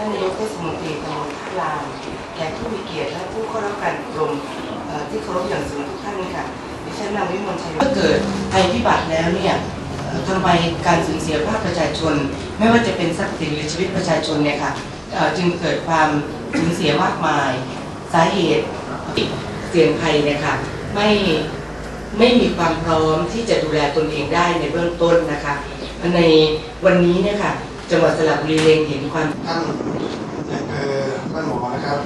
ท่านนายกเทศมนตรีตำบลท่าลานแขกผู้มีเกียรติและผู้เข้ารับการอบรมที่เคารพอย่างสูงทุกท่านค่ะดิฉันนางวิมลชัยเมื่อเกิดภัยพิบัติแล้วเนี่ยทำไมการสูญเสียภาคประชาชน ไม่ว่าจะเป็นทรัพย์สินหรือชีวิตประชาชนเนี่ยค่ะจึงเกิดความสูญเสียมากมาย สาเหตุเสี่ยงภัยเนี่ยค่ะไม่ไม่มีความพร้อมที่จะดูแลตนเองได้ในเบื้องต้นนะคะ ในวันนี้เนี่ยค่ะ จังหวัดสระบุรีเล็งเห็นความท่านนายอำเภอบ้านหมอนะครับ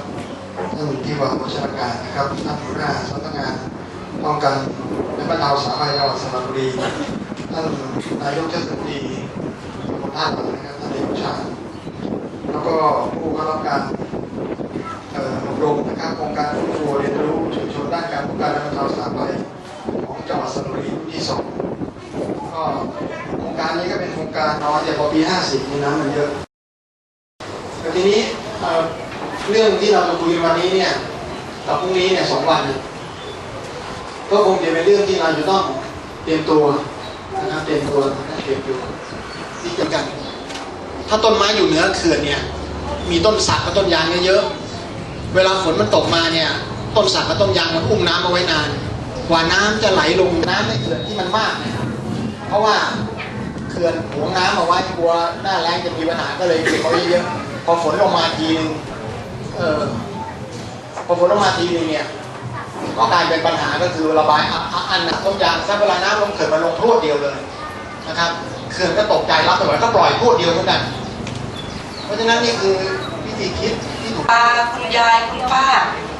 ท่านที่ว่าราชการนะครับท่านหัวหน้าสำนักงานป้องกันและบรรเทาสาธารณภัยจังหวัดสระบุรีท่านนายกเทศมนตรีท่าหลวงนะครับท่านเอกชาแล้วก็ผู้เข้ารับการเอ่ออบรมนะครับโครงการฟื้นฟูเรียนรู้ชุมชนด้านการป้องกันและบรรเทาสาธารณภัยของจังหวัดสระบุรีที่สองก็ การนี้ก็เป็นโครงการนอยแต่พอปี 50มีน้ำมันเยอะแต่ทีนี้เรื่องที่เราจะคุยวันนี้เนี่ยกับพรุ่งนี้เนี่ยสองวันเนี่ยก็คงจะเป็นเรื่องที่เราจะต้องเตรียมตัวนะครับเตรียมตัวนะเตรียมตัวที่จะกัน ถ้าต้นไม้อยู่เหนือเขื่อนเนี่ย มีต้นสักกับต้นยางเยอะๆเวลาฝนมันตกมาเนี่ย ต้นสักกับต้นยางมันอุ้มน้ำเอาไว้นานกว่าน้ำจะไหลลงน้ำในเขื่อนที่มันมากเนี่ยเพราะว่า เขื่อนหวงน้ำเอาไว้กลัวหน้าแล้งจะมีปัญหาก็เลยเก็บเอาไว้เยอะพอฝนลงมาทีนึงเออพอฝนลงมาทีนึงเนี่ยก็กลายเป็นปัญหาก็คือระบายอะอะอันนะต้นยางถ้าเวลาน้ำลงเขื่อนมันลงพรวดเดียวเลยนะครับเขื่อนก็ตกใจรับแต่ว่าก็ปล่อยพรวดเดียวเหมือนกันเพราะฉะนั้นนี่คือวิธีคิดที่ถูกป้าคุณยายคุณป้า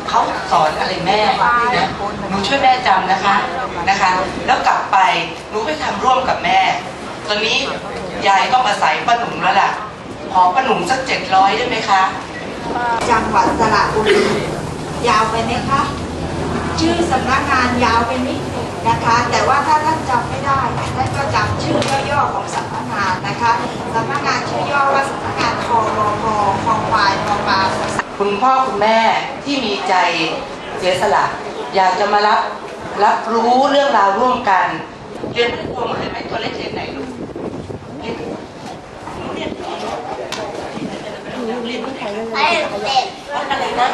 เขาสอนอะไรแม่นะหนูช่วยแม่จำนะคะนะคะ แล้วกลับไปหนูไปทำร่วมกับแม่ ตอนนี้ยายต้องอาศัยป้าหนุ่มแล้วล่ะ ขอป้าหนุ่มสักเจ็ดร้อยได้ไหมคะ จังหวัดสระบุรียาวไปไหมคะชื่อสำนักงานยาวไปนิดหนึ่งนะคะ แต่ว่าถ้าท่านจำไม่ได้ท่านก็จำชื่อย่อๆของสำนักงานนะคะสำนักงานชื่อย่อว่าสำนักงานคอรอพอคอควายคอปลาคุณพ่อคุณแม่ที่มีใจเสียสละอยากจะมารับรับรู้เรื่องราวร่วมกันเรียนทุกคนเลยไหมตัวเล็กเรียนไหนลูกเรียนเรียนเรียนที่ไหน ได้หนึ่งเล็ด วัดอะไรนะ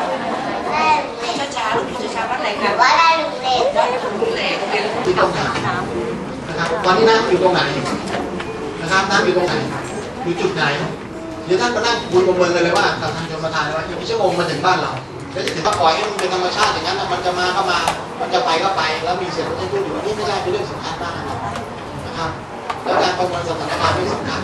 ได้หนึ่งเล็ดช้าลูกช้าวัดไหนคะว่าได้หนึ่งเล็ดวัดหลุงเหลกเรียนที่ต้งถามนะครับตอนนี้น้ำอยู่ตรงไหนนะครับน้ำอยู่ตรงไหนอยู่จุดไหนเดี๋ยวท่านมานั่งคุยประเมินกันเลยว่ากับทางชมประทานว่าอีกกี่ชั่วโมงมาถึงบ้านเราแล้วจะถือว่าปล่อยให้มันเป็นธรรมชาติอย่างนั้นมันจะมาก็มา มันจะไปก็ไป แล้วมีเสียงรถยนต์อยู่นี่ไม่ได้เป็นเรื่องสำคัญมากนะครับ แล้วการประเมินสถานการณ์เป็นสำคัญ